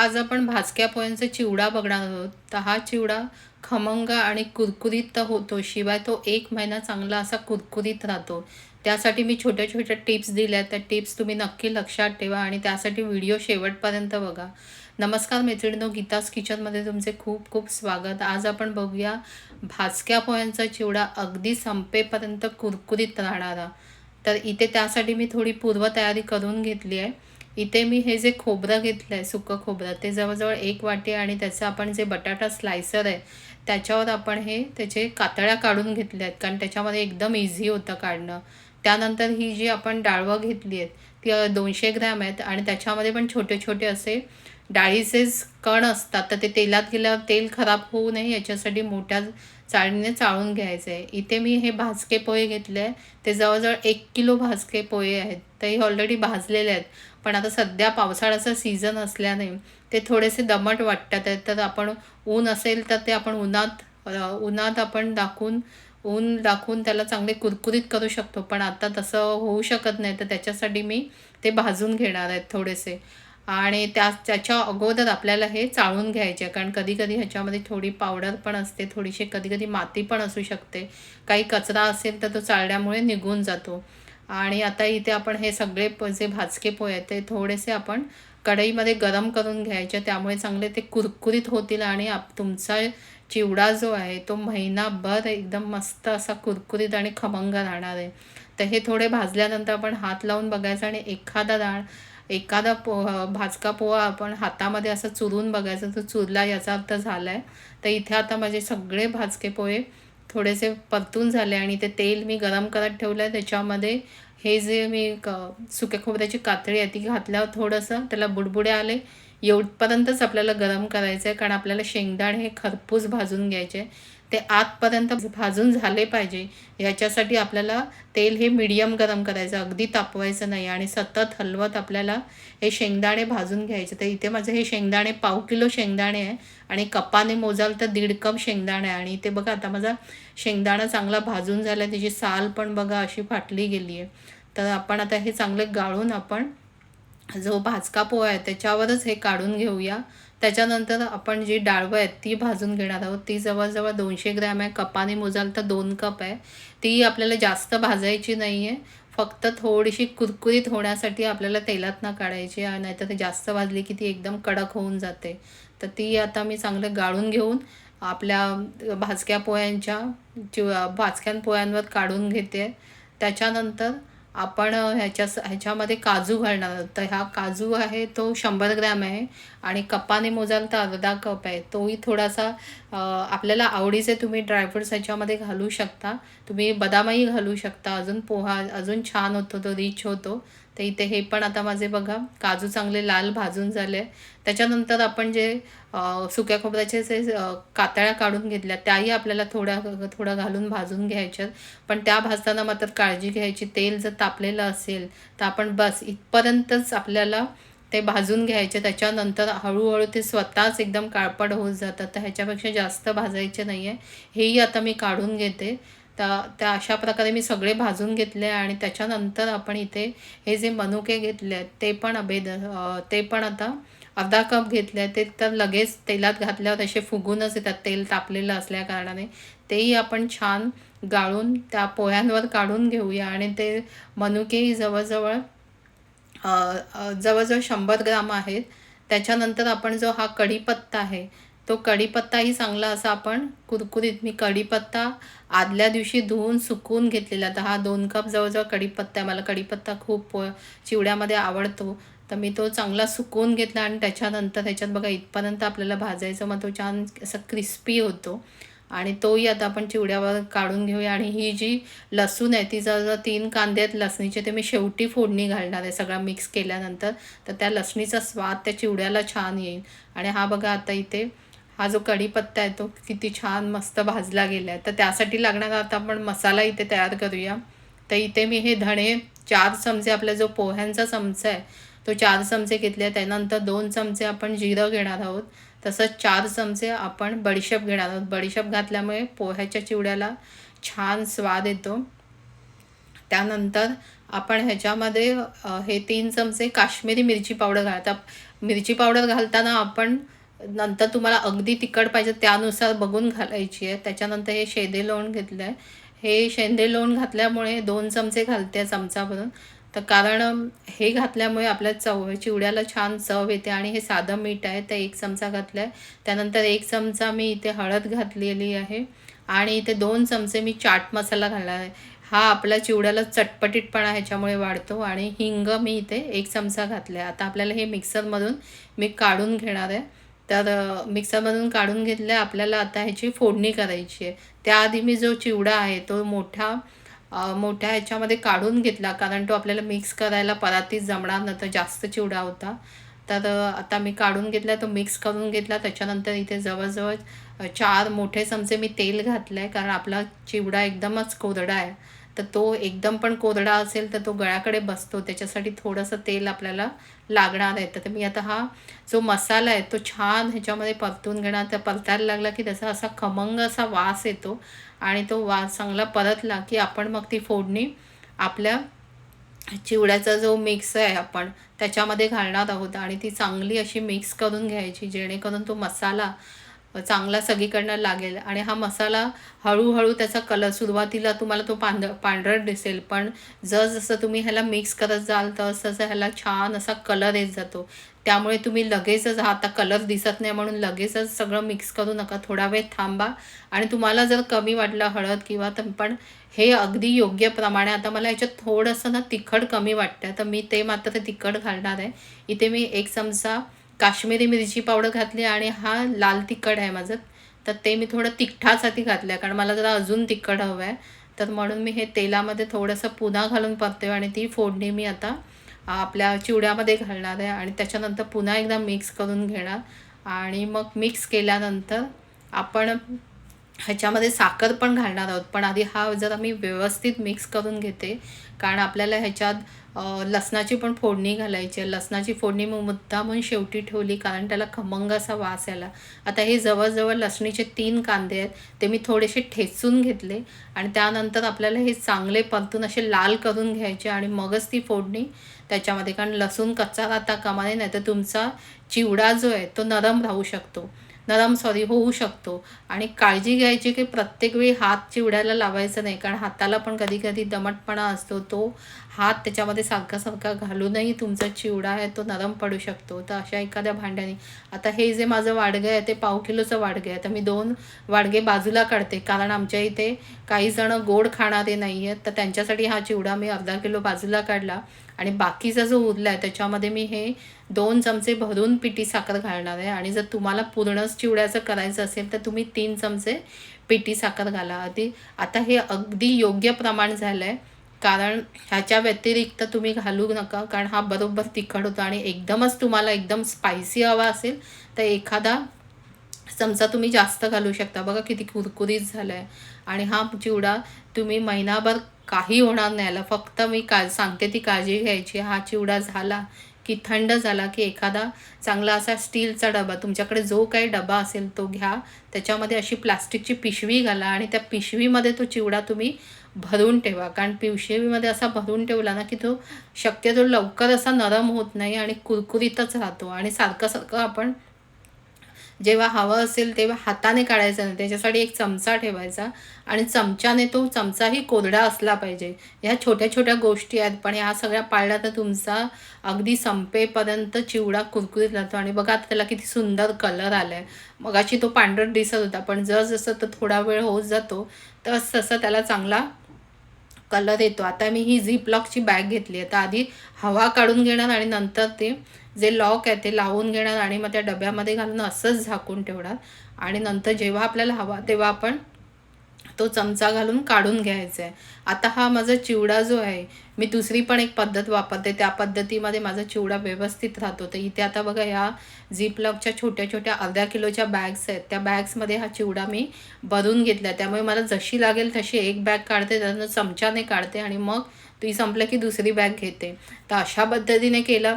आज आपण भाजक्या पोह्यांचा चिवडा बघणार आहोत. तर हा चिवडा खमंग आणि कुरकुरीत तर होतो. शिवाय तो एक महिना चांगला असा कुरकुरीत राहतो. त्यासाठी मी छोट्या छोट्या टिप्स दिल्या. त्या टिप्स तुम्ही नक्की लक्षात ठेवा आणि त्यासाठी व्हिडिओ शेवटपर्यंत बघा. नमस्कार मैत्रिणीनो गीतास किचनमध्ये तुमचे खूप खूप स्वागत. आज आपण बघूया भाजक्या पोह्यांचा चिवडा अगदी संपेपर्यंत कुरकुरीत राहणारा. तर इथे त्यासाठी मी थोडी पूर्वतयारी करून घेतली आहे. इथे मी हे जे खोबरं घेतलं आहे सुकं खोबरं ते जवळजवळ एक वाटी आणि त्याचं आपण जे बटाटा स्लायसर आहे त्याच्यावर आपण हे त्याचे कातळ्या काढून घेतल्या आहेत. कारण त्याच्यामध्ये एकदम इझी होतं काढणं. त्यानंतर ही जी आपण डाळवं घेतली आहेत ती दोनशे ग्रॅम आहेत आणि त्याच्यामध्ये पण छोटे छोटे असे डाळीचे कण असतात. तर ते तेलात गेल्यावर तेल खराब होऊ नये याच्यासाठी मोठ्या चाळणीने चाळून घ्यायचं आहे इथे मी हे भाजके पोहे घेतले आहे ते जवळजवळ एक किलो भाजके पोहे आहेत. तर हे ऑलरेडी भाजलेले आहेत. पण आता सध्या पावसाळ्याचा सीझन असल्याने ते थोडेसे दमट वाटतात तर आपण ऊन असेल तर ते आपण उन्हात उन्हात आपण दाखवून ऊन दाखवून त्याला चांगले कुरकुरीत करू शकतो. पण आता तसं होऊ शकत नाही. तर त्याच्यासाठी मी ते भाजून घेणार आहेत थोडेसे. आणि त्या त्याच्या अगोदर आपल्याला हे चाळून घ्यायचे कारण कधी कधी ह्याच्यामध्ये थोडी पावडर पण असते. थोडीशी कधी कधी माती पण असू शकते. काही कचरा असेल तर तो चाळल्यामुळे निघून जातो. आणि आता इथे आपण हे सगळे प जे भाजके पोहे आहेत ते थोडेसे आपण कढईमध्ये गरम करून घ्यायचे. त्यामुळे चांगले ते कुरकुरीत होतील आणि आप तुमचा चिवडा जो आहे तो महिनाभर एकदम मस्त असा कुरकुरीत आणि खमंग राहणार आहे. तर हे थोडे भाजल्यानंतर आपण हात लावून बघायचं आणि एखादा डाळ एखादा पो भाजका पोहा आपण हातामध्ये असं चुरून बघायचं. तो चुरला याचा अर्थ झाला आहे तर इथे आता माझे सगळे भाजके पोहे थोडेसे परतून झाले आणि ते तेल मी गरम करत ठेवलं. आहे त्याच्यामध्ये हे जे मी क सुक्या खोबऱ्याची कातळी आहे ती घातल्यावर थोडंसं त्याला बुडबुडे आले. एवढपर्यंतच आपल्याला गरम करायचं आहे कारण आपल्याला शेंगदाण हे खरपूस भाजून घ्यायचे. ते आतपर्यंत भाजून झाले पाहिजे. याच्यासाठी आपल्याला तेल हे मिडियम गरम करायचं अगदी तापवायचं नाही आणि सतत हलवत आपल्याला हे शेंगदाणे भाजून घ्यायचे. तर इथे माझे हे शेंगदाणे पाव किलो शेंगदाणे आहे आणि कपाने मोजाल तर दीड कप शेंगदाणे आहे. आणि इथे बघा आता माझा शेंगदाणा चांगला भाजून झाला आहे त्याची साल पण बघा अशी फाटली गेली आहे. तर आपण आता हे चांगले गाळून आपण जो भाजका पोहा आहे त्याच्यावरच हे काढून घेऊया. त्याच्यानंतर आपण जी डाळवं आहेत ती भाजून घेणार आहोत. ती जवळजवळ दोनशे ग्रॅम आहे. कपाने मोजाल तर दोन कप आहे. ती आपल्याला जास्त भाजायची नाही आहे फक्त थोडीशी कुरकुरीत होण्यासाठी आपल्याला तेलात काढायची नाहीतर ती जास्त भाजली की ती एकदम कडक होऊन जाते. तर ती आता मी चांगलं गाळून घेऊन आपल्या भाजक्या पोह्यांच्या चिव भाजक्या पोह्यांवर काढून घेते. त्याच्यानंतर आपण ह्याच्या ह्याच्यामध्ये काजू घालणार आहोत. तर हा काजू आहे तो शंभर ग्रॅम आहे आणि कपाने मोजाल तर अर्धा कप आहे. तोही थोडासा आपल्याला आवडीचे तुम्ही ड्रायफ्रुट्स ह्याच्यामध्ये घालू शकता. तुम्ही बदामही घालू शकता. अजून पोहा अजून छान होतो तो रिच होतो. तर इथे हे पण आता माझे बघा काजू चांगले लाल भाजून झाले. त्याच्यानंतर आपण जे सुक्या खोबऱ्याचे जे कातळ्या काढून घेतल्या त्याही आपल्याला थोड्या थोडं घालून भाजून घ्यायच्यात पण त्या भाजताना मात्र काळजी घ्यायची. तेल जर तापलेलं असेल तर आपण बस इथपर्यंतच आपल्याला ते भाजून घ्यायचे. त्याच्यानंतर हळूहळू ते स्वतःच एकदम काळपड होत जातात तर ह्याच्यापेक्षा जास्त भाजायचे नाही आहे हेही आता मी काढून घेते. त्या त्या अशा प्रकारे मी सगळे भाजून घेतले आणि त्याच्यानंतर आपण इथे हे जे मनुके घेतले आहेत ते पण अभेद ते पण आता अर्धा कप घेतले. ते तर लगेच तेलात घातल्यावर असे फुगूनच येतात. तेल तापलेलं असल्या कारणाने. तेही आपण छान गाळून त्या पोह्यांवर काढून घेऊया आणि ते मनुकेही जवळजवळ जवळजवळ शंभर ग्राम आहेत. त्याच्यानंतर आपण जो हा कढीपत्ता आहे तो कढीपत्ताही चांगला असा आपण कुरकुरीत मी कढीपत्ता आदल्या दिवशी धुवून सुकवून घेतलेला. तर हा दोन कप जवळजवळ कढीपत्ता आहे. मला कढीपत्ता खूप चिवड्यामध्ये आवडतो. तर मी तो चांगला सुकवून घेतला आणि त्याच्यानंतर ह्याच्यात बघा इथपर्यंत आपल्याला भाजायचं मग तो छान असा क्रिस्पी होतो. आणि तोही आता आपण चिवड्यावर काढून घेऊया. आणि ही जी लसूण आहे ती जर तीन कांदे आहेत लसणीचे ते मी शेवटी फोडणी घालणार आहे सगळा मिक्स केल्यानंतर. तर त्या लसणीचा स्वाद त्या चिवड्याला छान येईल. आणि हा बघा आता इथे हा जो कढीपत्ता आहे तो किती छान मस्त भाजला गेला आहे तर त्यासाठी लागणारा आता आपण मसाला इथे तयार करूया. तर इथे मी हे धणे चार चमचे आपला जो पोह्यांचा चमचा आहे तो चार चमचे घेतले त्यानंतर दोन चमचे आपण जिरं घेणार आहोत. तसंच चार चमचे आपण बडीशेप घेणार आहोत. बडीशेप घातल्यामुळे पोह्याच्या चिवड्याला छान स्वाद येतो. त्यानंतर आपण ह्याच्यामध्ये हे तीन चमचे काश्मीरी मिरची पावडर घालतात मिरची पावडर घालताना आपण नंतर तुम्हाला अगदी तिखट पाहिजे त्यानुसार बघून घालायची आहे. त्याच्यानंतर हे शेंदे लोण घेतलं आहे हे शेंदे लोण घातल्यामुळे दोन चमचे घालते आहे चमचाभरून. तर कारण हे घातल्यामुळे आपल्या चव चिवड्याला छान चव येते आणि हे साधं मीठ आहे तर एक चमचा घातला आहे त्यानंतर एक चमचा मी इथे हळद घातलेली आहे आणि इथे दोन चमचे मी चाट मसाला घालला आहे. हा आपल्या चिवड्याला चटपटीतपणा ह्याच्यामुळे वाढतो आणि हिंग मी इथे एक चमचा घातला आहे आता आपल्याला हे मिक्सरमधून मी काढून घेणार आहे. तर मिक्सरमधून काढून घेतलं आहे आपल्याला आता ह्याची फोडणी करायची आहे. त्याआधी मी जो चिवडा आहे तो मोठा मोठ्या ह्याच्यामध्ये काढून घेतला. कारण तो आपल्याला मिक्स करायला परातीच जमणार नव्हतं जास्त चिवडा होता. तर आता मी काढून घेतला तो मिक्स करून घेतला. त्याच्यानंतर इथे जवळजवळ चार मोठे चमचे मी तेल घातलं आहे कारण आपला चिवडा एकदमच कोरडा आहे. तर तो एकदम पण कोरडा असेल तर तो गळ्याकडे बसतो. त्याच्यासाठी थोडंसं तेल आपल्याला लागणार आहे. तर मी आता हा जो मसाला आहे तो छान ह्याच्यामध्ये परतून घेणार. तर परतायला लागला की त्याचा असा खमंग असा वास येतो आणि तो वास चांगला परतला की आपण मग ती फोडणी आपल्या चिवड्याचा जो मिक्स आहे आपण त्याच्यामध्ये घालणार आहोत आणि ती चांगली अशी मिक्स करून घ्यायची जेणेकरून तो मसाला चांगला सगळीकडनं लागेल. आणि हा मसाला हळूहळू त्याचा कलर सुरुवातीला तुम्हाला तो पांढ पांढरट दिसेल पण जसजसं तुम्ही ह्याला मिक्स करत जाल तसं ह्याला छान असा कलर येत जातो. त्यामुळे तुम्ही लगेचच हा आता कलर दिसत नाही म्हणून लगेचच सगळं मिक्स करू नका. थोडा वेळ थांबा. आणि तुम्हाला जर कमी वाटलं हळद किंवा तर पण हे अगदी योग्य प्रमाणे आता मला याच्यात थोडंसं ना तिखट कमी वाटतं तर मी ते मात्र तिखट घालणार आहे. इथे मी एक चमचा काश्मीरी मिरची पावडर घातली आणि हा लाल तिखट आहे माझं. तर ते मी थोडं तिखटासाठी घातलं आहे कारण मला जरा अजून तिखट हवं आहे तर म्हणून मी हे तेलामध्ये थोडंसं पुन्हा घालून परते आणि ती फोडणी मी आता आपल्या चिवड्यामध्ये घालणार आहे आणि त्याच्यानंतर पुन्हा एकदा मिक्स करून घेणार. आणि मग मिक्स केल्यानंतर आपण ह्याच्यामध्ये साखर पण घालणार आहोत. पण आधी हा जरा मी व्यवस्थित मिक्स करून घेते कारण आपल्याला ह्याच्यात लसणाची पण फोडणी घालायची आहे. लसणाची फोडणी मी म्हणून शेवटी ठेवली कारण त्याला खमंग असा वास यायला. आता हे जवळजवळ लसणीचे तीन कांदे आहेत ते मी थोडेसे ठेचून घेतले आणि त्यानंतर आपल्याला हे चांगले परतून असे लाल करून घ्यायचे आणि मगच ती फोडणी त्याच्यामध्ये. कारण लसूण कच्चा राहता कामा नाही तर तुमचा चिवडा जो आहे तो नरम राहू शकतो. नरम सॉरी होऊ शकतो. आणि काळजी घ्यायची की प्रत्येक वेळी हात चिवड्याला लावायचा नाही. कारण हाताला पण कधी कधी दमटपणा असतो तो हात त्याच्यामध्ये सारखा सारखा घालूनही तुमचा चिवडा आहे तो नरम पडू शकतो. तर अशा एखाद्या भांड्याने आता हे जे माझं वाडगं आहे ते पाव किलोचं वाडगं आहे. तर मी दोन वाडगे बाजूला काढते. कारण आमच्या इथे काही जण गोड खाणारे नाही आहेत. तर त्यांच्यासाठी हा चिवडा मी अर्धा किलो बाजूला काढला. आणि बाकीचा जो उरला आहे त्याच्यामध्ये मी हे दोन चमचे भरून पिठी साखर घालणार आहे. आणि जर तुम्हाला पूर्णच चिवड्याचं करायचं असेल तर तुम्ही तीन चमचे पिठी साखर घाला. आधी आता हे अगदी योग्य प्रमाण झालं आहे कारण ह्याच्या व्यतिरिक्त तुम्ही घालू नका कारण हा बरोबर तिखट होतो आणि एकदमच तुम्हाला एकदम स्पायसी हवा असेल तर एखादा चमचा तुम्ही जास्त घालू शकता. बघा किती कुरकुरीत झालं आहे आणि हा चिवडा तुम्ही महिनाभर काही होणार नाही. आला फक्त मी का सांगते ती काळजी घ्यायची. हा चिवडा झाला की थंड झाला की एखादा चांगला असा स्टीलचा डबा तुमच्याकडे जो काही डबा असेल तो घ्या. त्याच्यामध्ये अशी प्लास्टिकची पिशवी घाला आणि त्या पिशवीमध्ये तो चिवडा तुम्ही भरून ठेवा. कारण पिशवीमध्ये असा भरून ठेवला ना की तो शक्यतो लवकर असा नरम होत नाही आणि कुरकुरीतच राहतो आणि सारखं सारखं आपण जेव्हा हवं असेल तेव्हा हाताने काढायचं नाही. त्याच्यासाठी एक चमचा ठेवायचा आणि चमच्याने तो चमचाही कोरडा असला पाहिजे. ह्या छोट्या छोट्या गोष्टी आहेत पण ह्या सगळ्या पाळल्या तर तुमचा अगदी संपेपर्यंत चिवडा कुरकुरीत राहतो. आणि बघा आता त्याला किती सुंदर कलर आला आहे मगाशी तो पांढरट दिसत होता पण जसजसं तो थोडा वेळ होत जातो तस तसं त्याला चांगला कलर येतो. आता मी ही झिप लॉकची बॅग घेतली आहे. तर आधी हवा काढून घेणार आणि नंतर ते जे लॉक आहे ते लावून घेणार आणि मग त्या डब्यामध्ये घालून असंच झाकून ठेवणार. आणि नंतर जेव्हा आपल्याला हवा तेव्हा आपण तो चमचा घालून काढून घ्यायचा आहे आता हा माझा चिवडा जो आहे मी दुसरी पण एक पद्धत वापरते. त्या पद्धतीमध्ये माझा चिवडा व्यवस्थित राहतो. तर इथे आता बघा ह्या झिपलॉकच्या छोट्या छोट्या अर्ध्या किलोच्या बॅग्स आहेत. त्या बॅग्समध्ये हा चिवडा मी भरून घेतला त्यामुळे मला जशी लागेल तशी एक बॅग काढते त्यानं चमच्याने काढते आणि मग ती संपलं की दुसरी बॅग घेते. तर अशा पद्धतीने केलं.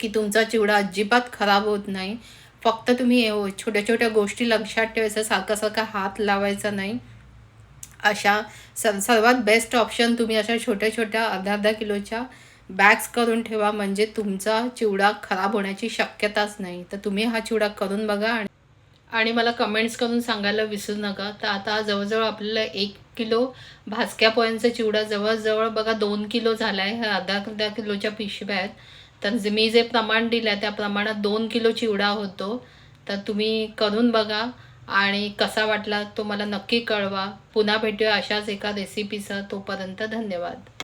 की तुमचा चिवडा अजिबात खराब होत नाही. फक्त तुम्ही छोट्या छोट्या गोष्टी लक्षात ठेवायचं सारखा सारखा हात लावायचा नाही. अशा स सर्वात बेस्ट ऑप्शन तुम्ही अशा छोट्या छोट्या अर्धा अर्धा किलोच्या बॅग्स करून ठेवा म्हणजे तुमचा चिवडा खराब होण्याची शक्यताच नाही. तर तुम्ही हा चिवडा करून बघा आणि आणि मला कमेंट्स करून सांगायला विसरू नका. तर आता जवळजवळ आपल्याला एक किलो भाजक्या पोह्यांचा चिवडा जवळजवळ बघा दोन किलो झाला आहे ह्या अर्धा अर्धा किलोच्या पिशव्या आहेत. तर जे मी जे प्रमाण दिलं आहे त्या प्रमाणात दोन किलो चिवडा होतो. तर तुम्ही करून बघा आणि कसा वाटला तो मला नक्की कळवा. पुन्हा भेटूया अशाच एका रेसिपीसह तोपर्यंत धन्यवाद.